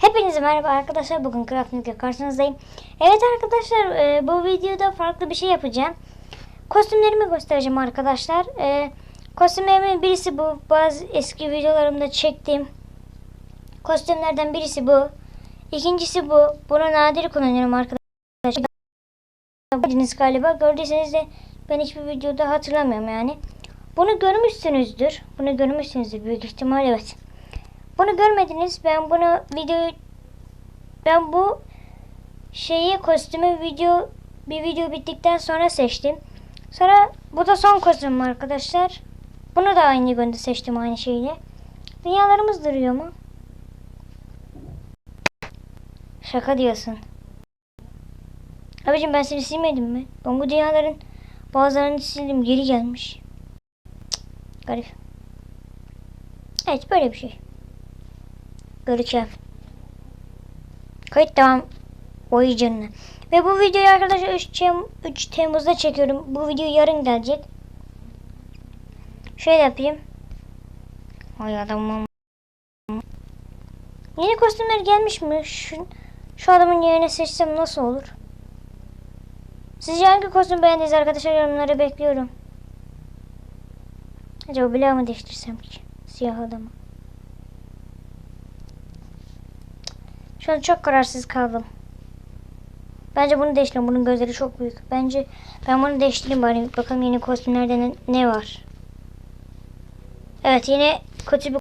Hepinize merhaba arkadaşlar. Bugün Crafting'de karşınızdayım. Evet arkadaşlar e, bu videoda farklı bir şey yapacağım. Kostümlerimi göstereceğim arkadaşlar. E, kostümlerimin birisi bu. Bazı eski videolarımda çektiğim kostümlerden birisi bu. İkincisi bu. Bunu nadir kullanıyorum arkadaşlar. Gördünüz galiba. Gördüyseniz de ben hiçbir videoda hatırlamıyorum yani. Bunu görmüşsünüzdür. Bunu görmüşsünüzdür büyük ihtimal evet. Bunu görmediniz. Ben bunu video ben bu şeyi kostümü video bir video bittikten sonra seçtim. Sonra bu da son kostümüm arkadaşlar. Bunu da aynı günde seçtim aynı şeyle. Dünyalarımız duruyor mu? Şaka diyorsun. Abicim ben seni silmedim mi? Ben bu dünyaların bazılarını sildim geri gelmiş. Garip. Evet böyle bir şey. Göreceğim. Kayıt devam. Oy canına. Ve bu videoyu arkadaşlar 3, Tem 3 Temmuz'da çekiyorum. Bu video yarın gelecek. Şöyle yapayım. Ay adamım. Yeni kostümler gelmiş mi? Şu, şu adamın yerine seçsem nasıl olur? Sizce hangi kostüm beğendiniz arkadaşlar yorumları bekliyorum. Acaba bile mı değiştirsem ki? Siyah adamı. Şu an çok kararsız kaldım. Bence bunu değiştirelim. Bunun gözleri çok büyük. Bence ben bunu değiştireyim bari. Bakalım yeni kostümlerde ne, ne var. Evet yine kötü bir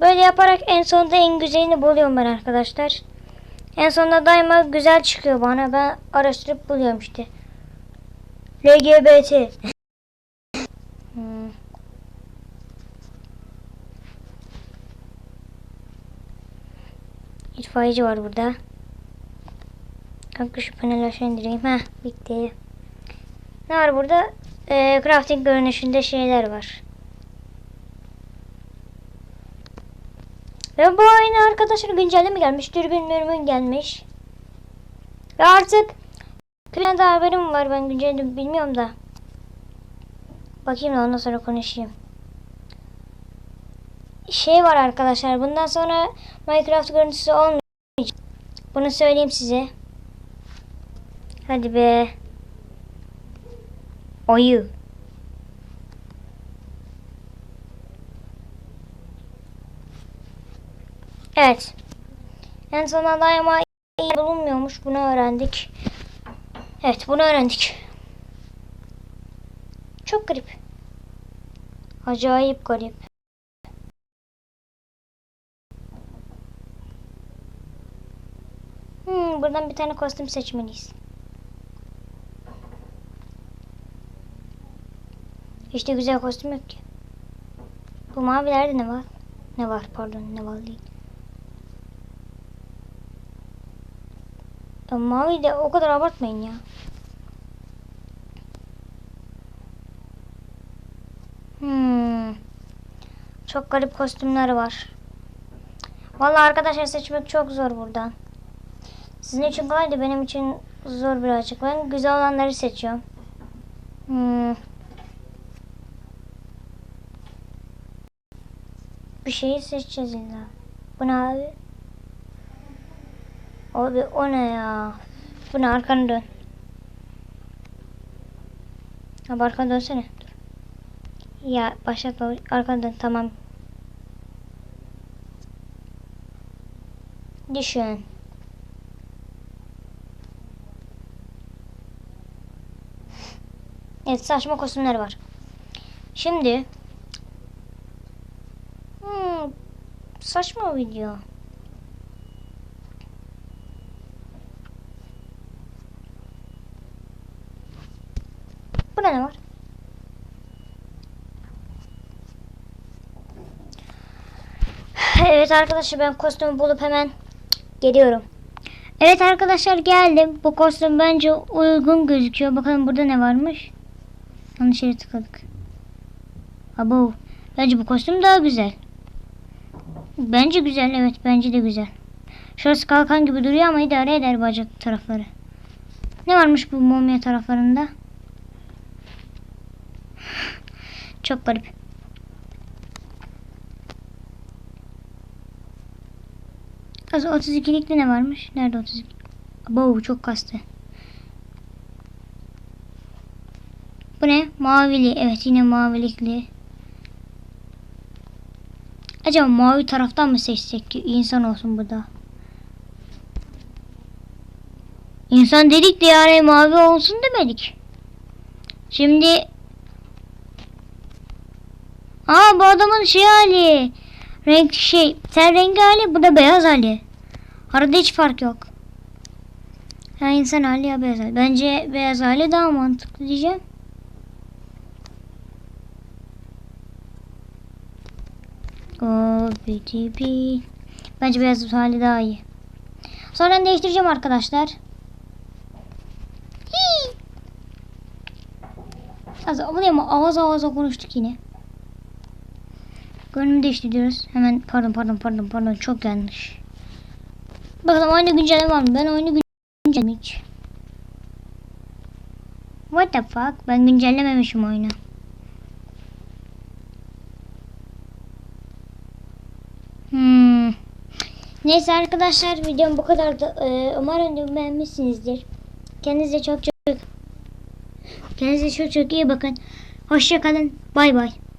Böyle yaparak en sonunda en güzelini buluyorum ben arkadaşlar. En sonunda daima güzel çıkıyor bana. Ben araştırıp buluyorum işte. LGBT. İtfaiyeci var burada. Kanka şu paneli aşağı indireyim. Heh bitti. Ne var burada? Ee, crafting görünüşünde şeyler var. Ve bu oyuna arkadaşlar güncelleme gelmiş. Dürbün mürmün gelmiş. Ve artık bir daha haberim var. Ben güncelleme bilmiyorum da. Bakayım da ondan sonra konuşayım. Şey var arkadaşlar. Bundan sonra Minecraft görüntüsü olmayacak. Bunu söyleyeyim size. Hadi be. Oyu. Evet. En sonunda daima iyi bulunmuyormuş. Bunu öğrendik. Evet bunu öğrendik. Çok garip. Acayip garip. Hmm, buradan bir tane kostüm seçmeliyiz. İşte güzel kostüm yok ki. Bu mavilerde ne var? Ne var pardon ne var değil. Ya mavi de o kadar abartmayın ya. Hmm. Çok garip kostümler var. Vallahi arkadaşlar seçmek çok zor buradan. Sizin için kolay da benim için zor birazcık. Ben güzel olanları seçiyorum. Hmm. Bir şeyi seçeceğiz illa. Bu ne abi? Abi o ne ya? Bu ne arkanı dön. Abi arkanı dönsene. Dur. Ya başlatma arkanı dön tamam. Düşün. Evet saçma kostümler var. Şimdi hmm, saçma video. Burada ne var? Evet arkadaşlar ben kostümü bulup hemen geliyorum. Evet arkadaşlar geldim. Bu kostüm bence uygun gözüküyor. Bakalım burada ne varmış. Yanlış yere tıkladık. Abo. Bence bu kostüm daha güzel. Bence güzel evet bence de güzel. Şurası kalkan gibi duruyor ama idare eder bacak tarafları. Ne varmış bu mumya taraflarında? Çok garip. Az 32'likte ne varmış? Nerede 32? Bow çok kastı. Bu ne? Mavili. Evet yine mavilikli. Acaba mavi taraftan mı seçsek ki insan olsun bu da? İnsan dedik de yani mavi olsun demedik. Şimdi Aa bu adamın şey hali. Renk şey. Ten rengi hali bu da beyaz hali. Arada hiç fark yok. Ya insan hali ya beyaz hali. Bence beyaz hali daha mantıklı diyeceğim. BTP. Bence beyaz hali daha iyi. Sonra değiştireceğim arkadaşlar. Hii. Az ama ağız ağza konuştuk yine. Görünümü değiştiriyoruz. Hemen pardon pardon pardon pardon çok yanlış. Bakalım oyunda güncelleme var mı? Ben oyunu güncelleme hiç. What the fuck? Ben güncellememişim oyunu. Hmm. Neyse arkadaşlar videom bu kadardı. Ee, umarım beğenmişsinizdir. Kendinize çok çok Kendinize çok çok iyi bakın. Hoşça kalın. Bay bay.